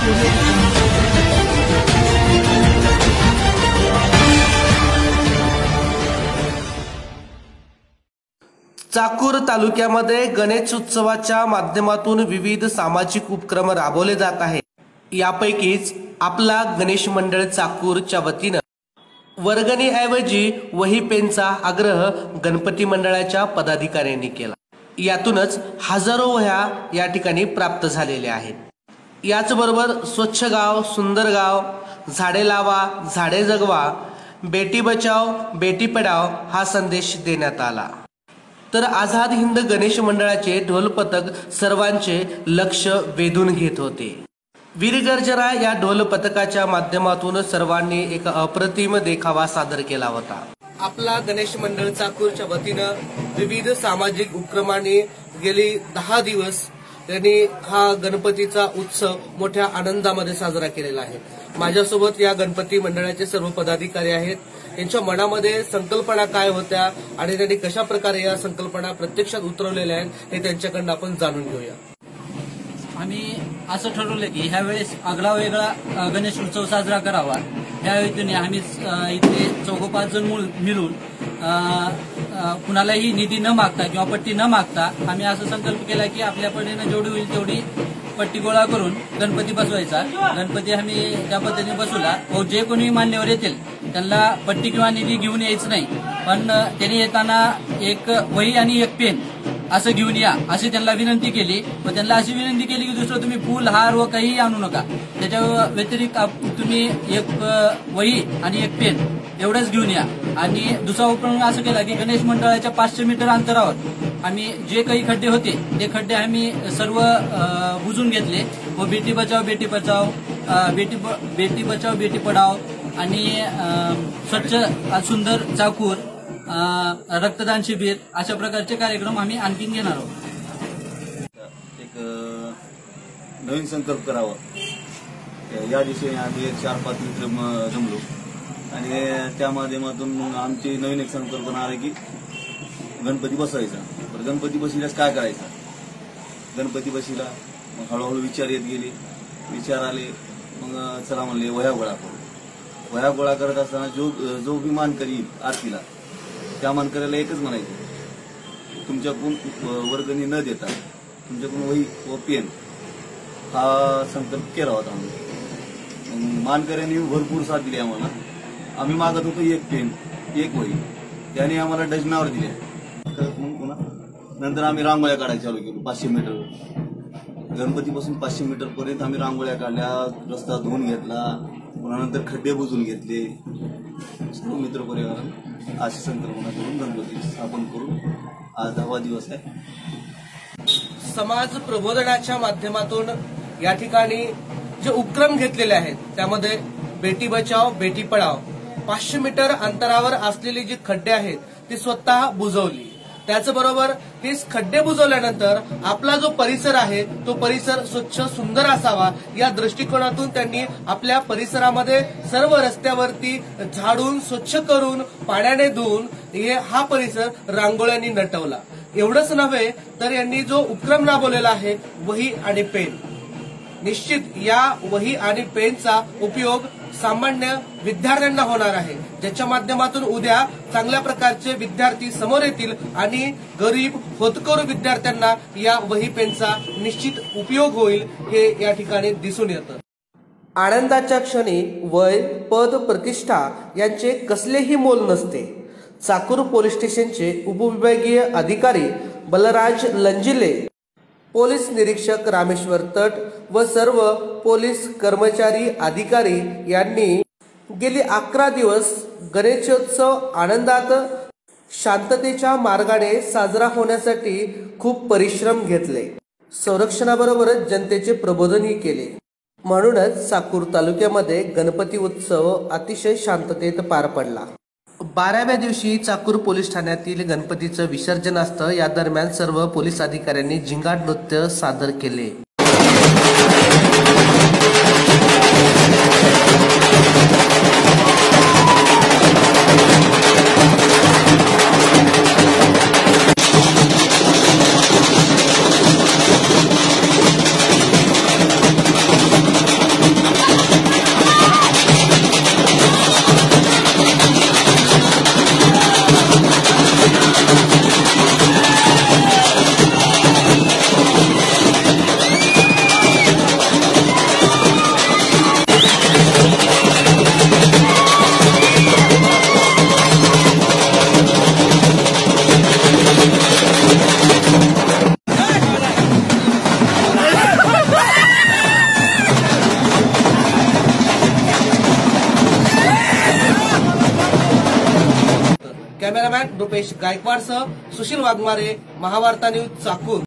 चाकूर तालुक्यामध्ये गणेश उत्सवाच्या माध्यमातून विविध सामाजिक उपक्रम राबवले जात आहेत. यापैकीच आपला गणेश मंडळ चाकूरच्या वतीनं. वर्गणीऐवजी वही पेनचा आग्रह गणपती मंडळाच्या पदाधिकाऱ्यांनी केला. यातूनच हजारो वह्या या ठिकाणी प्राप्त झालेल्या आहेत. याचबरोबर स्वच्छ गाव सुंदर गाव झाडे लावा झाडे जगवा बेटी बचाव बेटी पडाव हा संदेश देण्यात आला. तर आझाद हिंद गणेश मंडळाचे ढोल पथक सर्वांचे लक्ष वेधून घेत होते. वीरगर्जना या ढोल पथकाच्या माध्यमातून सर्वांनी एक अप्रतिम देखावा सादर केला होता. आपला गणेश मंडळ चाकूरच्या वतीनं विविध सामाजिक उपक्रमाने गेली दहा दिवस त्यांनी हा गणपतीचा उत्सव मोठ्या आनंदामध्ये साजरा केलेला आहे. माझ्यासोबत या गणपती मंडळाचे सर्व पदाधिकारी आहेत. यांच्या मनामध्ये संकल्पना काय होत्या आणि त्यांनी कशा प्रकारे या संकल्पना प्रत्यक्षात उतरवलेल्या आहेत हे त्यांच्याकडनं आपण जाणून घेऊया. आम्ही असं ठरवलं की ह्या वेळेस आगळा वेगळा गणेश उत्सव साजरा करावा. या हेतूने आम्ही इथे चौघ पाच जण मिळून कुणालाही निधी न मागता किंवा पट्टी न मागता आम्ही असा संकल्प केला की आपल्या परीनं जेवढी होईल तेवढी पट्टी गोळा करून गणपती बसवायचा. गणपती आम्ही त्या पद्धतीने बसवला व जे कोणी मान्यवर येतील त्यांना पट्टी किंवा निधी घेऊन यायचं नाही. पण त्यांनी येताना एक वही आणि एक पेन असं घेऊन या अशी त्यांना विनंती केली. व त्यांना अशी विनंती केली की दुसरं तुम्ही फुल हार व काहीही आणू नका. त्याच्या व्यतिरिक्त तुम्ही एक वही आणि एक पेन एवढंच घेऊन या. आणि दुसरा उपक्रम असं केला की गणेश मंडळाच्या पाचशे मीटर अंतरावर आम्ही जे काही खड्डे होते ते खड्डे आम्ही सर्व बुजून घेतले. व बेटी बचाव बेटी बचाव बेटी बेटी बचाव बेटी पढाव आणि स्वच्छ सुंदर चाकूर रक्तदान शिबिर अशा प्रकारचे कार्यक्रम आम्ही आणखीन घेणार आहोत. एक नवीन संकल्प करावा. या दिवशी आम्ही एक चार पाच मित्र जमलो. आणि त्या माध्यमातून मग आमची नवीन एक संकल्पना आली की गणपती बसवायचा. तर गणपती बसल्यास काय करायचं? गणपती बसीला मग हळूहळू विचार येत गेले. विचार आले मग चला म्हणले वह्या गोळा करू. वह्या गोळा करत असताना जो जो बी मानकरी येईल आरतीला त्या मानकऱ्याला एकच म्हणायचं. तुमच्याकडून वर्गणी न देता तुमच्याकडून वही व पेन हा संकल्प केला होता आम्ही. मग मानकऱ्यांनी भरपूर साथ दिली आम्हाला. आम्ही मागत होतो एक पेन एक वही त्याने आम्हाला दिल्या करत मग पुन्हा? नंतर आम्ही रांगोळ्या काढायला चालू केलो पाचशे मीटर गणपतीपासून पाचशे मीटर पर्यंत आम्ही रांगोळ्या काढल्या रस्ता धुवून घेतला पुन्हा नंतर खड्डे बुजून घेतले. सर्व मित्र परिवार अशी संकल्पना करून गणपती स्थापन करून आज दहावा दिवस आहे. समाज प्रबोधनाच्या माध्यमातून या ठिकाणी जे उपक्रम घेतलेले आहेत त्यामध्ये बेटी बचाव बेटी पढाव पाचशे मीटर अंतरावर असलेली जी खड्डे आहेत ती स्वतः बुजवली. त्याचबरोबर हे खड्डे बुजवल्यानंतर आपला जो परिसर आहे तो परिसर स्वच्छ सुंदर असावा या दृष्टिकोनातून त्यांनी आपल्या परिसरामध्ये सर्व रस्त्यावरती झाडून स्वच्छ करून पाण्याने धुवून हे हा परिसर रांगोळ्यांनी नटवला. एवढंच नव्हे तर यांनी जो उपक्रम राबवलेला आहे वही आणि पेन. निश्चित या वही आणि पेनचा उपयोग सामान्य विद्यार्थ्यांना होणार आहे. ज्याच्या माध्यमातून उद्या चांगल्या प्रकारचे विद्यार्थी समोर येतील आणि गरीब होतकरू विद्यार्थ्यांना या वही पेनचा निश्चित उपयोग होईल हे या ठिकाणी दिसून येतं. आनंदाच्या क्षणी वय पद प्रतिष्ठा यांचे कसलेही मोल नसते. चाकूर पोलीस स्टेशनचे उपविभागीय अधिकारी बलराज लंजिले पोलीस निरीक्षक रामेश्वर तट व सर्व पोलीस कर्मचारी अधिकारी यांनी गेली अकरा दिवस गणेशोत्सव आनंदात शांततेच्या मार्गाने साजरा होण्यासाठी खूप परिश्रम घेतले. संरक्षणाबरोबरच जनतेचे प्रबोधनही केले. म्हणूनच साकूर तालुक्यामध्ये गणपती उत्सव अतिशय शांततेत पार पडला. बाराव्या दिवशी चाकूर पोलीस ठाण्यातील गणपतीचं विसर्जन असतं. या दरम्यान सर्व पोलीस अधिकाऱ्यांनी झिंगाट नृत्य सादर केले. कॅमेरामॅन रुपेश गायकवाडसह सुशील वाघमारे महावार्ता न्यूज चाकूर.